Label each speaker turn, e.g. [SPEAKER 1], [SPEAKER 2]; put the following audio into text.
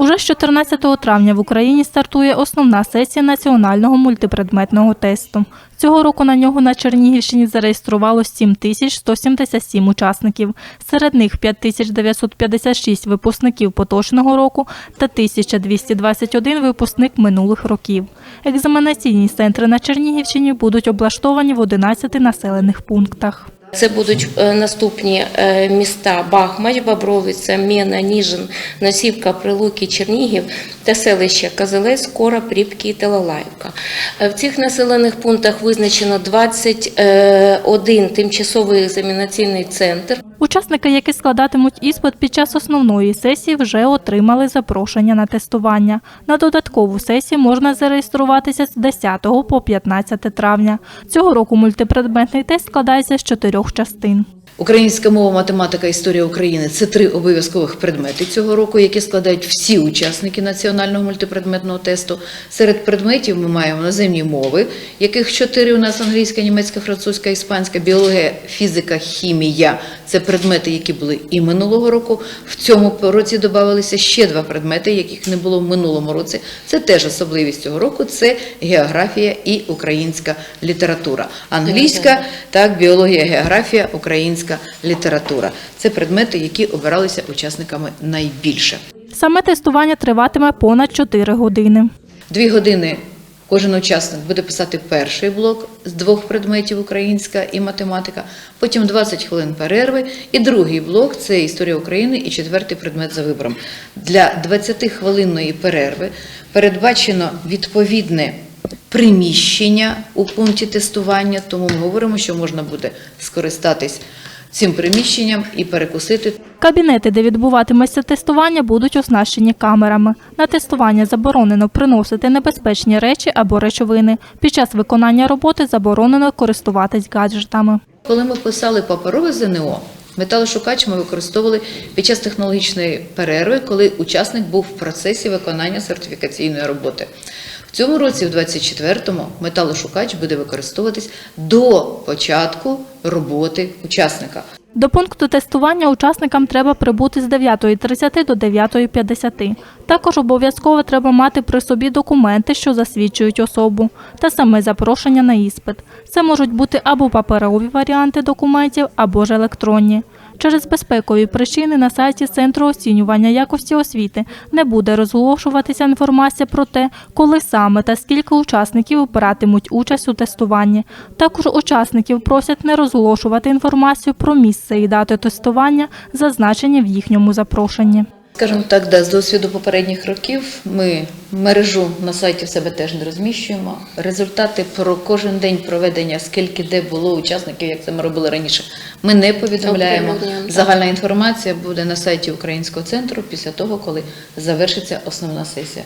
[SPEAKER 1] З 14 травня в Україні стартує основна сесія національного мультипредметного тесту. Цього року на нього на Чернігівщині зареєструвало 7177 учасників. Серед них 5956 випускників поточного року та 1221 випускник минулих років. Екзаменаційні центри на Чернігівщині будуть облаштовані в 11 населених пунктах.
[SPEAKER 2] Це будуть е, наступні е, міста Бахмач, Бобровиця, Мена, Ніжин, Носівка, Прилуки, Чернігів та селища Казелець, Кора, Пріпки і Телалаївка. Е, В цих населених пунктах визначено 21 тимчасовий екзамінаційний центр.
[SPEAKER 1] Учасники, які складатимуть іспит під час основної сесії, вже отримали запрошення на тестування. На додаткову сесію можна зареєструватися з 10 по 15 травня. Цього року мультипредметний тест складається з чотирьох частин.
[SPEAKER 3] Українська мова, математика, історія України це три обов'язкових предмети цього року, які складають всі учасники національного мультипредметного тесту. Серед предметів ми маємо наземні мови, яких чотири у нас англійська, німецька, французька, іспанська, біологія, фізика, хімія. Це предмети, які були і минулого року. В цьому році додавалися ще два предмети, яких не було в минулому році. Це теж особливість цього року. Це географія і українська література. Англійська, так, біологія, географія, українська література. Це предмети, які обиралися учасниками найбільше.
[SPEAKER 1] Саме тестування триватиме понад 4 години.
[SPEAKER 3] Дві години кожен учасник буде писати перший блок з двох предметів українська і математика, потім 20 хвилин перерви, і другий блок це історія України і четвертий предмет за вибором. Для 20-хвилинної перерви передбачено відповідне приміщення у пункті тестування, тому ми говоримо, що можна буде скористатись цим приміщенням і перекусити
[SPEAKER 1] Кабінети, де відбуватиметься тестування, будуть оснащені камерами. На тестування заборонено приносити небезпечні речі або речовини. Під час виконання роботи заборонено користуватись гаджетами.
[SPEAKER 3] Коли ми писали паперове ЗНО, металошукач ми використовували під час технологічної перерви, коли учасник був в процесі виконання сертифікаційної роботи. В цьому році, в 24-му, металошукач буде використовуватись до початку роботи учасника.
[SPEAKER 1] До пункту тестування учасникам треба прибути з 9.30 до 9.50. Також обов'язково треба мати при собі документи, що засвідчують особу, та саме запрошення на іспит. Це можуть бути або паперові варіанти документів, або ж електронні. Через безпекові причини на сайті Центру оцінювання якості освіти не буде розголошуватися інформація про те, коли саме та скільки учасників обиратимуть участь у тестуванні. Також учасників просять не розголошувати інформацію про місце і дати тестування, зазначені в їхньому запрошенні.
[SPEAKER 3] Скажімо так, да, з досвіду попередніх років ми мережу на сайті в себе теж не розміщуємо. Результати про кожен день проведення, скільки де було учасників, як це ми робили раніше, ми не повідомляємо. Загальна інформація буде на сайті Українського центру після того, коли завершиться основна сесія.